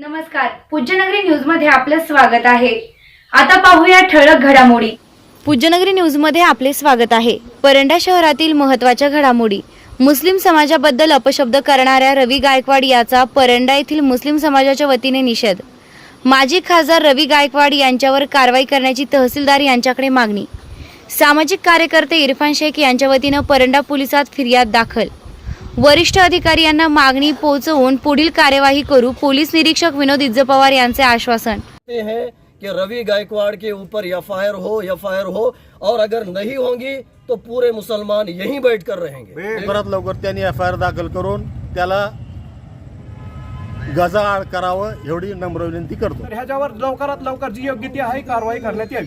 नमस्कार. पूज्यनगरी न्यूजमध्ये आपलं स्वागत आहे. आता पाहूया ठळक घडामोडी. पूज्यनगरी न्यूजमध्ये आपले स्वागत आहे. परंडा शहरातील महत्त्वाच्या घडामोडी. मुस्लिम समाजाबद्दल अपशब्द करणाऱ्या रवी गायकवाड याचा परंडा येथील मुस्लिम समाजाच्या वतीने निषेध. माजी खासदार रवी गायकवाड यांच्यावर कारवाई करण्याची तहसीलदार यांच्याकडे मागणी. सामाजिक कार्यकर्ते इरफान शेख यांच्या वतीनं परंडा पोलिसात फिर्याद दाखल. वरिष्ठ अधिकारी यांना मागणी पोहोचवून पुढील कार्यवाही करू पोलीस निरीक्षक विनोद इज्ज पवार यांचे आश्वासन. हैं कि रवि गायकवाड़ के ऊपर एफ हो एफ हो और अगर नहीं होंगी तो पूरे मुसलमान यहीं बैठ कर रहेंगे परत लवकर त्यांनी एफ आय आर दाखल करून त्याला गजाआड करावं एवढी नम्र विनंती करतो. ह्याच्यावर लवकरात लवकर जी योग्य ती आहे कारवाई करण्यात यावी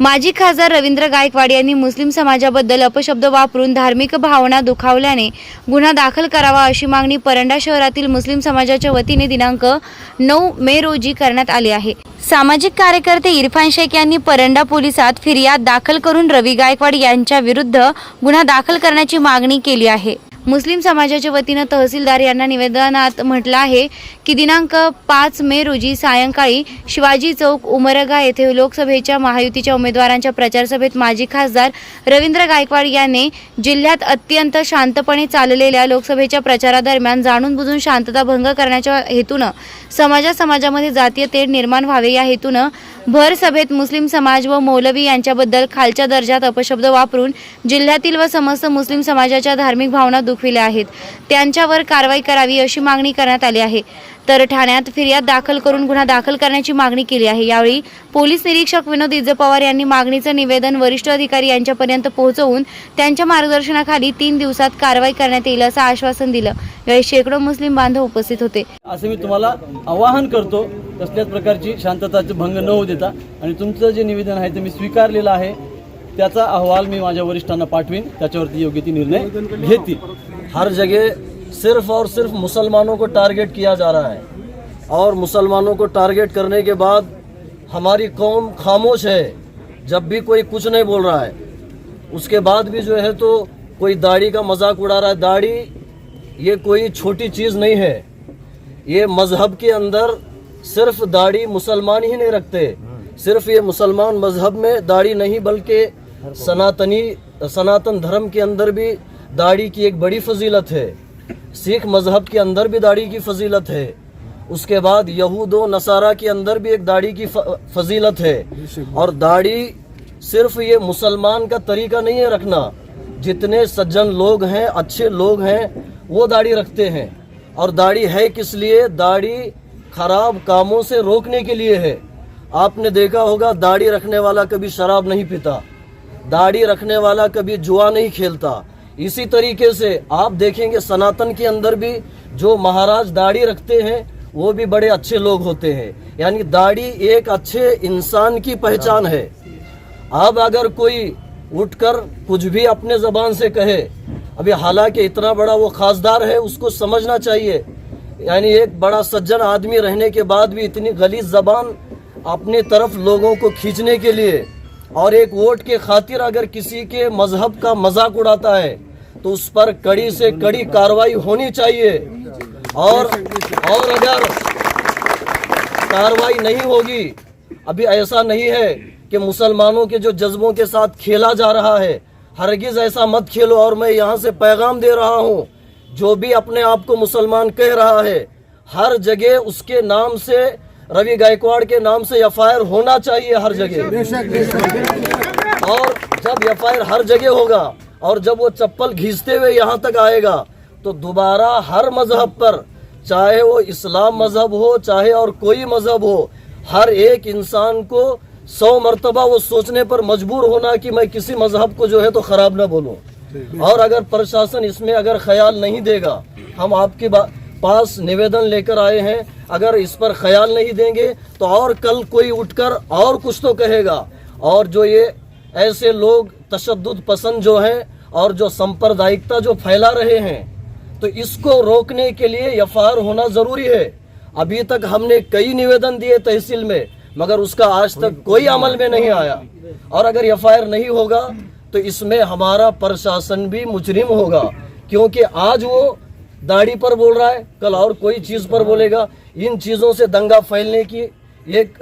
माजी खासदार रवींद्र गायकवाड यांनी मुस्लिम समाजाबद्दल अपशब्द वापरून धार्मिक भावना दुखावल्याने गुन्हा दाखल करावा अशी मागणी परंडा शहरातील मुस्लिम समाजाच्या वतीने दिनांक नऊ मे रोजी करण्यात आली आहे. सामाजिक कार्यकर्ते इरफान शेख यांनी परंडा पोलिसात फिर्याद दाखल करून रवी गायकवाड यांच्या विरुद्ध गुन्हा दाखल करण्याची मागणी केली आहे. मुस्लिम समाजाच्या वतीनं तहसीलदार यांना निवेदनात म्हटलं आहे की दिनांक पाच मे रोजी सायंकाळी शिवाजी चौक उमरगा येथे लोकसभेच्या महायुतीच्या उमेदवारांच्या प्रचारसभेत माजी खासदार रवींद्र गायकवाड यांनी जिल्ह्यात अत्यंत शांतपणे चाललेल्या लोकसभेच्या प्रचारादरम्यान जाणून बुजून शांतता भंग करण्याच्या हेतूनं समाजा समाजामध्ये जातीय तेढ निर्माण व्हावे या हेतूनं भर सभेत मुस्लिम समाज व मौलवी यांच्याबद्दल खालच्या दर्जात अपशब्द वापरून जिल्ह्यातील व समस्त मुस्लिम समाजाच्या धार्मिक भावना दुखविल्या आहेत. त्यांच्यावर कारवाई करावी अशी मागणी करण्यात आली आहे. तर ठाण्यात फिर्याद दाखल करून गुन्हा दाखल करण्याची मागणी केली आहे. यावेळी पोलीस निरीक्षक विनोद इज पवार यांनी मागणीचं निवेदन वरिष्ठ अधिकारी यांच्यापर्यंत पोहोचवून त्यांच्या मार्गदर्शनाखाली तीन दिवसात कारवाई करण्यात येईल असं आश्वासन दिलं. यावेळी शेकडो मुस्लिम बांधव उपस्थित होते. असं मी तुम्हाला आवाहन करतो कसल्याच प्रकारची शांतताचे भंग न होऊ देता. आणि तुमचं जे निवेदन आहे ते मी स्वीकारलेलं आहे. त्याचा अहवाल मी माझ्या वरिष्ठांना पाठवीन, त्याच्यावरती योग्य ती निर्णय घेतील. हर जगह सिर्फ़ और सिर्फ़ मुसलमानों को टारगेट किया जा रहा है। और मुसलमानों को टारगेट करने के बाद हमारी कौम खामोश है। जब भी कोई कुछ नहीं बोल रहा है, उसके बाद भी जो है तो कोई दाढ़ी का मज़ाक उड़ा रहा है। दाढ़ी, ये कोई छोटी चीज़ नहीं है। ये मज़हब के अंदर सिर्फ़ दाढ़ी मुसलमान ही नहीं रखते। सिर्फ़ ये मुसलमान मज़हब में दाढ़ी नहीं, बल्कि सनातनी, सनातन धर्म के अंदर भी दाढ़ी की एक बड़ी फजीलत है। सिख मज़हब के अंदर भी दाढ़ी की फजीलत है। उसके बाद यहूद, नसारा के अंदर भी एक दाढ़ी की फजीलत है। और दाढ़ी सिर्फ़ ये मुसलमान का तरीका नहीं है रखना। जितने सज्जन लोग हैं, अच्छे लोग हैं, वो दाढ़ी रखते हैं। और दाढ़ी है किस लिए? दाढ़ी खराब कामों से रोकने के लिए है। आपने देखा होगा, दाढ़ी रखने वाला कभी शराब नहीं पीता। दाढ़ी रखने वाला कभी जुआ नहीं खेलता। इसी तरीके से आप देखेंगे सनातन के अंदर भी जो महाराज दाढ़ी रखते हैं, वो भी बड़े अच्छे लोग होते हैं। यानी दाढ़ी एक अच्छे इंसान की पहचान है। अब अगर कोई उठकर कुछ भी अपने जबान से कहे, अभी हालाँकि इतना बड़ा वो खासदार है, उसको समझना चाहिए। यानी एक बड़ा सज्जन आदमी रहने के बाद भी इतनी गलीज जबान अपने तरफ़ लोगों को खींचने के लिए और एक वोट के खातिर अगर किसी के मज़हब का मज़ाक उड़ाता है तो उस पर कड़ी से कड़ी कार्रवाई होनी चाहिए। और और अगर कार्रवाई नहीं होगी, अभी ऐसा नहीं है कि मुसलमानों के जो जज्बों के साथ खेला जा रहा है, हरगिज ऐसा मत खेलो और मैं यहाँ से पैगाम दे रहा हूँ, जो भी अपने आप को मुसलमान कह रहा है, हर जगह उसके नाम से रवि गायकवाड़ के नाम से एफआईआर होना चाहिए हर जगह। और जब एफआईआर हर जगह होगा और जब वो चप्पल घींचते हुए यहाँ तक आएगा तो दोबारा हर मज़हब पर चाहे वो इस्लाम मज़हब हो चाहे और कोई मज़हब हो हर एक इंसान को सौ मरतबा वो सोचने पर मजबूर होना कि मैं किसी मज़हब को जो है तो खराब ना बोलूँ। और अगर प्रशासन इसमें अगर ख्याल नहीं देगा हम आपके बा- पास निवेदन लेकर आए हैं। अगर इस पर ख्याल नहीं देंगे तो और कल कोई उठकर और कुछ तो कहेगा। और जो ये ऐसे लोग तशद पसंद जो हैं और जो सांप्रदायिकता जो फैला रहे हैं तो इसको रोकने के लिए एफआईआर होना ज़रूरी है। अभी तक हमने कई निवेदन दिए तहसील में मगर उसका आज तक कोई अमल में नहीं आया। और अगर एफ़ नहीं होगा तो इसमें हमारा प्रशासन भी मुजरिम होगा क्योंकि आज वो दाढ़ी पर बोल रहा है कल और कोई चीज़ पर बोलेगा। इन चीज़ों से दंगा फैलने की एक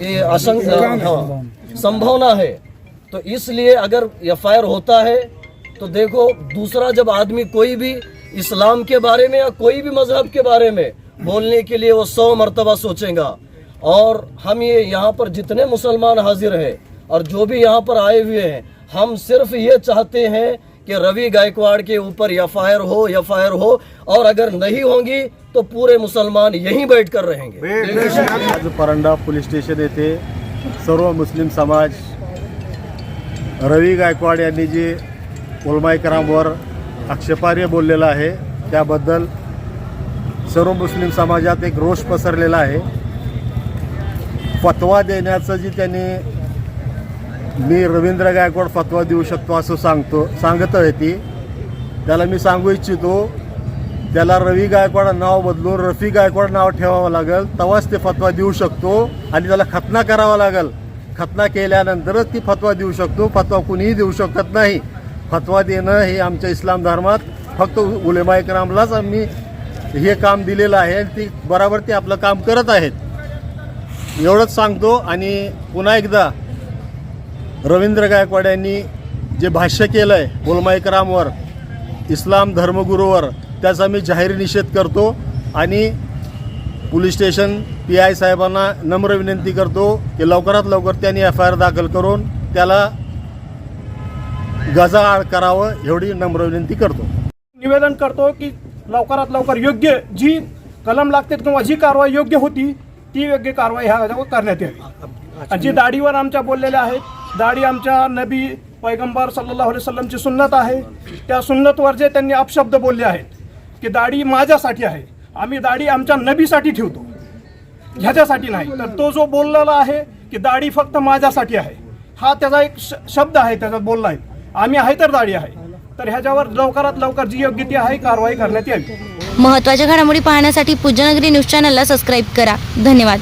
ये आशंका हाँ, संभावना है। तो इसलिए अगर एफ़ होता है तो देखो दूसरा जब आदमी कोई भी इस्लाम के बारे में या कोई भी मज़हब के बारे में बोलने के लिए वो सौ मरतबा सोचेगा। और हम ये यहाँ पर जितने मुसलमान हाजिर हैं और जो भी यहाँ पर आए हुए हैं हम सिर्फ़ ये चाहते हैं कि रवि गायकवाड़ के ऊपर एफ़ हो एफ़ हो और अगर नहीं होंगी तो पूरे मुसलमान यहीं बैठ कर रहेंगे। आज परंडा पोलीस स्टेशन येथे सर्व मुस्लिम समाज रवी गायकवाड यांनी जे उलमाईकरांवर आक्षेपार्ह बोललेलं आहे त्याबद्दल सर्व मुस्लिम समाजात एक रोष पसरलेला आहे. फतवा देण्याचं जी त्यांनी मी रवींद्र गायकवाड फतवा देऊ शकतो असं सांगतो सांगत आहे ती. त्याला मी सांगू इच्छितो त्याला रवी गायकवाड नाव बदलून रफी गायकवाड नाव ठेवावं लागेल तेव्हाच ते फतवा देऊ शकतो आणि त्याला खतना करावा लागेल. खतना केल्यानंतरच ती फतवा देऊ शकतो फतवा कुणीही देऊ शकत नाही. फतवा देणं हे आमच्या इस्लाम धर्मात फक्त उलेमा इकरामलाच आम्ही हे काम दिलेलं आहे ती बराबर ते आपलं काम करत आहेत. एवढंच सांगतो आणि पुन्हा एकदा रवींद्र गायकवाड यांनी जे भाष्य केलं आहे उलमाईकरामवर इस्लाम धर्मगुरूवर त्याचा मी जाहीर निषेध करतो आणि पोलीस स्टेशन पी आय साहेबांना नम्र विनंती करतो की लवकरात लवकर त्यांनी एफ आय आर दाखल करून त्याला गजाआड करावं एवढी नम्र विनंती करतो. निवेदन करतो की लवकरात लवकर योग्य जी कलम लागते किंवा जी कारवाई योग्य होती ती योग्य कारवाई ह्या करण्यात यावी जी दाढीवर आमच्या बोललेल्या आहेत दाढी आमच्या नबी पैगंबर सल्लल्लाहु अलैहि वसल्लमची सुन्नत आहे. त्या सुन्नतवर जे त्यांनी अपशब्द बोलले आहेत की दाढी माझ्यासाठी आहे आम्ही दाढी आमच्या नबीसाठी ठेवतो. ह्याच्यासाठी नाही. तर तो जो बोललेला आहे की दाढी फक्त माझ्यासाठी आहे हा त्याचा एक श- शब्द आहे त्याच्यात बोलला आहे. आम्ही आहे तर दाढी आहे. तर ह्याच्यावर लवकरात लवकर जी योग्य ती आहे कारवाई करण्यात येईल. महत्त्वाच्या घडामोडी पाहण्यासाठी पूज्यनगरी न्यूज चॅनलला सबस्क्राईब करा. धन्यवाद.